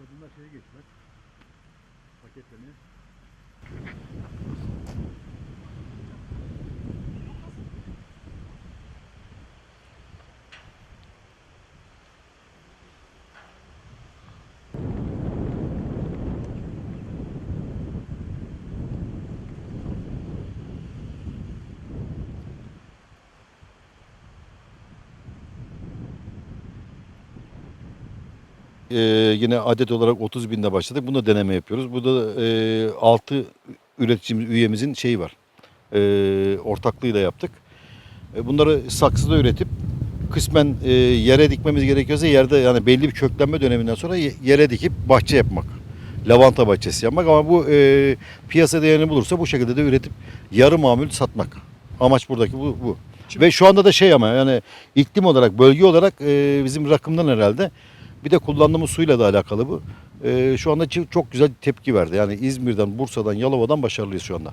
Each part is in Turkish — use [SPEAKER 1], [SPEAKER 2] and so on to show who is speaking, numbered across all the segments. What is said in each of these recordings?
[SPEAKER 1] Kadınlar şeye geçtiler. Paketlemeye.
[SPEAKER 2] Ee, yine adet olarak 30 binde başladık. Bunu da deneme yapıyoruz. Bu da e, 6 üreticimiz, üyemizin şeyi var. E, ortaklığıyla yaptık. E, bunları saksıda üretip kısmen e, yere dikmemiz gerekiyorsa yerde yani belli bir köklenme döneminden sonra ye- yere dikip bahçe yapmak. Lavanta bahçesi yapmak ama bu e, piyasa değerini bulursa bu şekilde de üretip yarı mamul satmak. Amaç buradaki bu. bu. Ve şu anda da şey ama yani iklim olarak, bölge olarak e, bizim rakımdan herhalde bir de kullandığımız suyla da alakalı bu. E, şu anda çok güzel tepki verdi. Yani İzmir'den, Bursa'dan, Yalova'dan başarılıyız şu anda.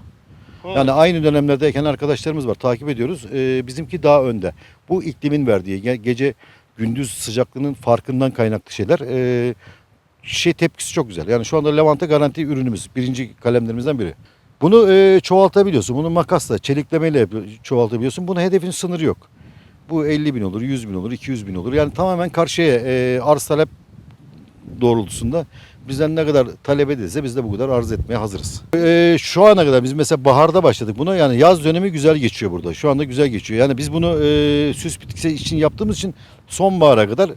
[SPEAKER 2] Yani aynı dönemlerde eken arkadaşlarımız var. Takip ediyoruz. E, bizimki daha önde. Bu iklimin verdiği ge- gece gündüz sıcaklığının farkından kaynaklı şeyler. E, şey tepkisi çok güzel. Yani şu anda Levanta garanti ürünümüz. Birinci kalemlerimizden biri. Bunu e, çoğaltabiliyorsun. Bunu makasla, çeliklemeyle çoğaltabiliyorsun. Bunun hedefin sınırı yok. Bu 50 bin olur, 100 bin olur, 200 bin olur. Yani tamamen karşıya e, arz talep doğrultusunda bizden ne kadar talep edilse biz de bu kadar arz etmeye hazırız. E, şu ana kadar biz mesela baharda başladık buna. Yani yaz dönemi güzel geçiyor burada. Şu anda güzel geçiyor. Yani biz bunu e, süs bitkisi için yaptığımız için sonbahara kadar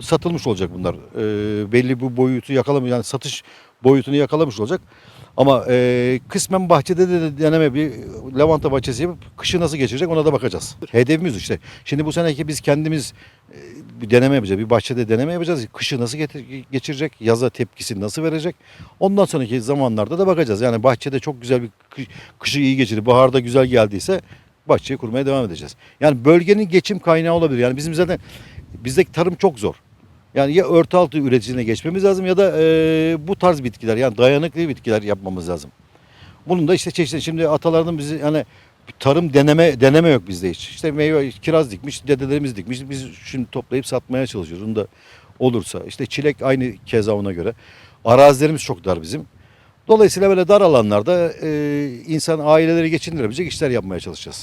[SPEAKER 2] satılmış olacak bunlar. E, belli bu boyutu yakalamış yani satış boyutunu yakalamış olacak. Ama e, kısmen bahçede de deneme bir lavanta bahçesi yapıp kışı nasıl geçirecek ona da bakacağız. Hedefimiz işte. Şimdi bu seneki biz kendimiz e, bir deneme yapacağız. Bir bahçede deneme yapacağız. Kışı nasıl getir- geçirecek? Yaza tepkisini nasıl verecek? Ondan sonraki zamanlarda da bakacağız. Yani bahçede çok güzel bir kış- kışı iyi geçirdi. Baharda güzel geldiyse bahçeyi kurmaya devam edeceğiz. Yani bölgenin geçim kaynağı olabilir. Yani bizim zaten bizdeki tarım çok zor. Yani ya örtü altı üreticiliğine geçmemiz lazım ya da e, bu tarz bitkiler yani dayanıklı bitkiler yapmamız lazım. Bunun da işte çeşitli şimdi atalarının bizi yani tarım deneme deneme yok bizde hiç. İşte meyve kiraz dikmiş, dedelerimiz dikmiş. Biz şimdi toplayıp satmaya çalışıyoruz. Onu da olursa işte çilek aynı keza ona göre. Arazilerimiz çok dar bizim. Dolayısıyla böyle dar alanlarda e, insan aileleri geçindirebilecek işler yapmaya çalışacağız.